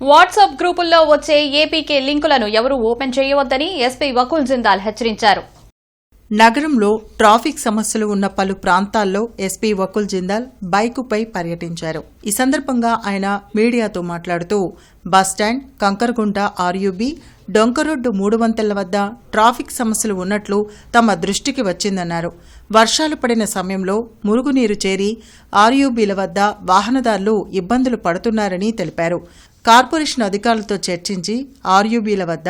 WhatsApp గ్రూపుల్లో వచ్చే APK లింకులను ఎవరూ ఓపెన్ చేయవద్దని ఎస్పీ వకుల్ జిందాల్ హెచ్చరించారు. నగరంలో ట్రాఫిక్ సమస్యలు ఉన్న పలు ప్రాంతాల్లో ఎస్పీ వకుల్ జిందాల్ బైకుపై పర్యటించారు. ఈ సందర్భంగా ఆయన మీడియాతో మాట్లాడుతూ బస్టాండ్ కంకరగుంట ఆర్యూబీ డొంకరోడ్డు మూడు వంతెల వద్ద ట్రాఫిక్ సమస్యలు ఉన్నట్లు తమ దృష్టికి వచ్చిందన్నారు. వర్షాలు పడిన సమయంలో మురుగునీరు చేరి ఆర్యూబీల వద్ద వాహనదారులు ఇబ్బందులు పడుతున్నారని తెలిపారు. కార్పొరేషన్ అధికారులతో చర్చించి ఆర్యూబీల వద్ద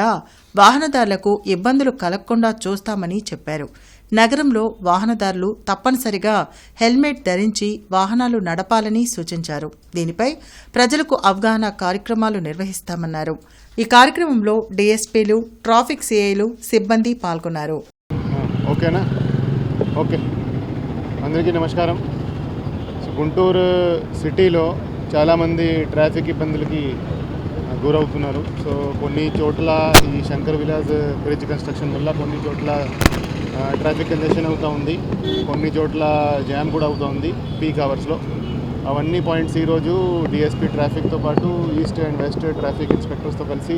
వాహనదారులకు ఇబ్బందులు కలగకుండా చూస్తామని చెప్పారు. నగరంలో వాహనదారులు తప్పనిసరిగా హెల్మెట్ ధరించి వాహనాలు నడపాలని సూచించారు. దీనిపై ప్రజలకు అవగాహన కార్యక్రమాలు నిర్వహిస్తామన్నారు. ఈ కార్యక్రమంలో డీఎస్పీలు ట్రాఫిక్ సిఐలు సిబ్బంది పాల్గొన్నారు. ఓకేనా? ఓకే. అందరికీ నమస్కారం. గుంటూరు సిటీలో చాలామంది ట్రాఫిక్ ఇబ్బందులకి గురవుతున్నారు. సో కొన్ని చోట్ల ఈ శంకర్ విలాస్ బ్రిడ్జ్ కన్స్ట్రక్షన్ వల్ల కొన్ని చోట్ల ట్రాఫిక్ కంజెషన్ అవుతూ ఉంది. కొన్ని చోట్ల జామ్ కూడా అవుతూ ఉంది పీక్ అవర్స్లో. అవన్నీ పాయింట్స్ ఈరోజు డిఎస్పీ ట్రాఫిక్తో పాటు ఈస్ట్ అండ్ వెస్ట్ ట్రాఫిక్ ఇన్స్పెక్టర్స్తో కలిసి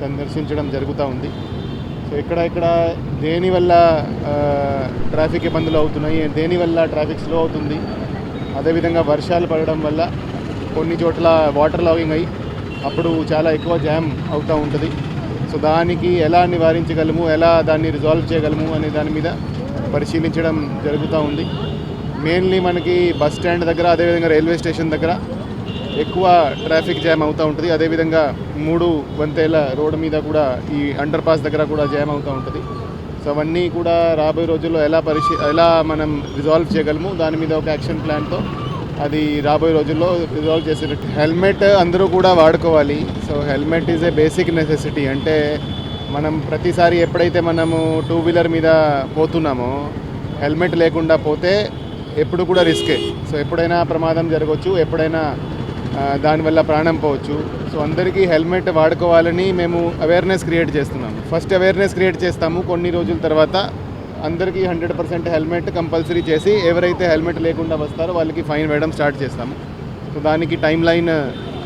సందర్శించడం జరుగుతూ ఉంది. సో ఇక్కడ ఇక్కడ దేనివల్ల ట్రాఫిక్ ఇబ్బందులు అవుతున్నాయి? దేనివల్ల ట్రాఫిక్ స్లో అవుతుంది? అదేవిధంగా వర్షాలు పడడం వల్ల కొన్ని చోట్ల వాటర్ లాగింగ్ అయ్యి అప్పుడు చాలా ఎక్కువ జామ్ అవుతూ ఉంటుంది. సో దానికి ఎలా నివారించగలము ఎలా దాన్ని రిజాల్వ్ చేయగలము అనే దాని మీద పరిశీలించడం జరుగుతూ ఉంది. మెయిన్లీ మనకి బస్ స్టాండ్ దగ్గర అదేవిధంగా రైల్వే స్టేషన్ దగ్గర ఎక్కువ ట్రాఫిక్ జామ్ అవుతూ ఉంటుంది. అదేవిధంగా మూడు వంతేల రోడ్డు మీద కూడా ఈ అండర్ పాస్ దగ్గర కూడా జామ్ అవుతూ ఉంటుంది. సో అవన్నీ కూడా రాబోయే రోజుల్లో ఎలా పరిశీ ఎలా మనం రిజాల్వ్ చేయగలము దాని మీద ఒక యాక్షన్ ప్లాన్తో అది రాబోయే రోజుల్లో రిజాల్వ్ చేసే హెల్మెట్ అందరూ కూడా వాడుకోవాలి. So helmet is a basic necessity అంటే మనం ప్రతిసారి ఎప్పుడైతే మనము టూ వీలర్ మీద పోతున్నామో హెల్మెట్ లేకుండా పోతే ఎప్పుడు కూడా రిస్కే సో ఎప్పుడైనా ప్రమాదం జరగవచ్చు ఎప్పుడైనా దానివల్ల ప్రాణం పోవచ్చు. సో అందరికీ హెల్మెట్ వాడుకోవాలని మేము అవేర్నెస్ క్రియేట్ చేస్తున్నాము. ఫస్ట్ అవేర్నెస్ క్రియేట్ చేస్తాము. కొన్ని రోజుల తర్వాత అందరికీ హండ్రెడ్ పర్సెంట్ హెల్మెట్ కంపల్సరీ చేసి ఎవరైతే హెల్మెట్ లేకుండా వస్తారో వాళ్ళకి ఫైన్ వేయడం స్టార్ట్ చేస్తాము. సో దానికి టైం లైన్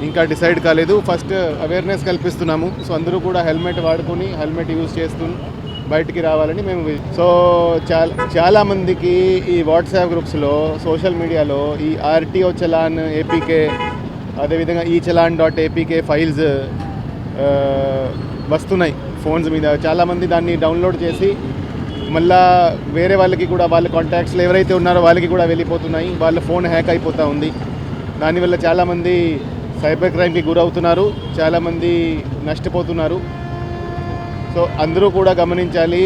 ఇంకా డిసైడ్ కాలేదు. ఫస్ట్ అవేర్నెస్ కల్పిస్తున్నాము. సో అందరూ కూడా హెల్మెట్ వాడుకొని హెల్మెట్ యూజ్ చేస్తూ బయటికి రావాలని మేము సో చాలా చాలామందికి ఈ వాట్సాప్ గ్రూప్స్లో సోషల్ మీడియాలో ఈ ఆర్టీఓ చలాన్ ఏపీకే అదేవిధంగా ఈ చలాన్ డాట్ ఏపీకే ఫైల్స్ వస్తున్నాయి ఫోన్స్ మీద. చాలామంది దాన్ని డౌన్లోడ్ చేసి మళ్ళా వేరే వాళ్ళకి కూడా వాళ్ళ కాంటాక్ట్స్లో ఎవరైతే ఉన్నారో వాళ్ళకి కూడా వెళ్ళిపోతున్నాయి. వాళ్ళ ఫోన్ హ్యాక్ అయిపోతూ ఉంది. దానివల్ల చాలామంది సైబర్ క్రైమ్కి గురవుతున్నారు. చాలామంది నష్టపోతున్నారు. సో అందరూ కూడా గమనించాలి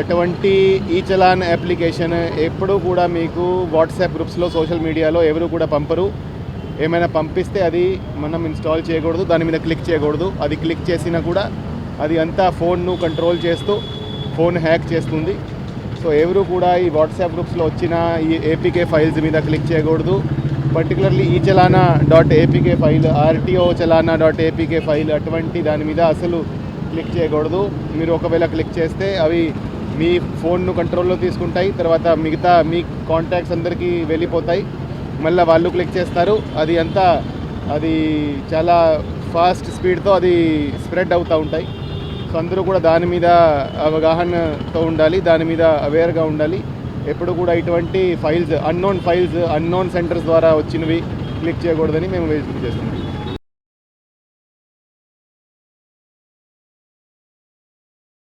ఎటువంటి ఈ చలాన్ అప్లికేషన్ ఎప్పుడూ కూడా మీకు వాట్సాప్ గ్రూప్స్లో సోషల్ మీడియాలో ఎవరు కూడా పంపరు. ఏమైనా పంపిస్తే అది మనం ఇన్స్టాల్ చేయకూడదు. దాని మీద క్లిక్ చేయకూడదు. అది క్లిక్ చేసినా కూడా అది అంతా ఫోన్ను కంట్రోల్ చేస్తూ ఫోన్ హ్యాక్ చేస్తుంది. సో ఎవరు కూడా ఈ వాట్సాప్ గ్రూప్స్లో వచ్చిన ఈ ఏపీకే ఫైల్స్ మీద క్లిక్ చేయకూడదు. పర్టికులర్లీ ఈ challan dot APK file RTO challan dot APK file అటువంటి దాని మీద అసలు క్లిక్ చేయకూడదు. మీరు ఒకవేళ క్లిక్ చేస్తే అవి మీ ఫోన్ను కంట్రోల్లో తీసుకుంటాయి. తర్వాత మిగతా మీ కాంటాక్ట్స్ అందరికీ వెళ్ళిపోతాయి. మళ్ళీ వాళ్ళు క్లిక్ చేస్తారు. అది అంతా అది చాలా ఫాస్ట్ స్పీడ్తో అది స్ప్రెడ్ అవుతూ ఉంటాయి. సో అందరూ కూడా దాని మీద అవగాహనతో ఉండాలి దాని మీద అవేర్గా ఉండాలి. ఎప్పుడు కూడా ఇటువంటి files unknown files unknown centers ద్వారా వచ్చినవి క్లిక్ చేయకూడదని మేము చేస్తున్నాం.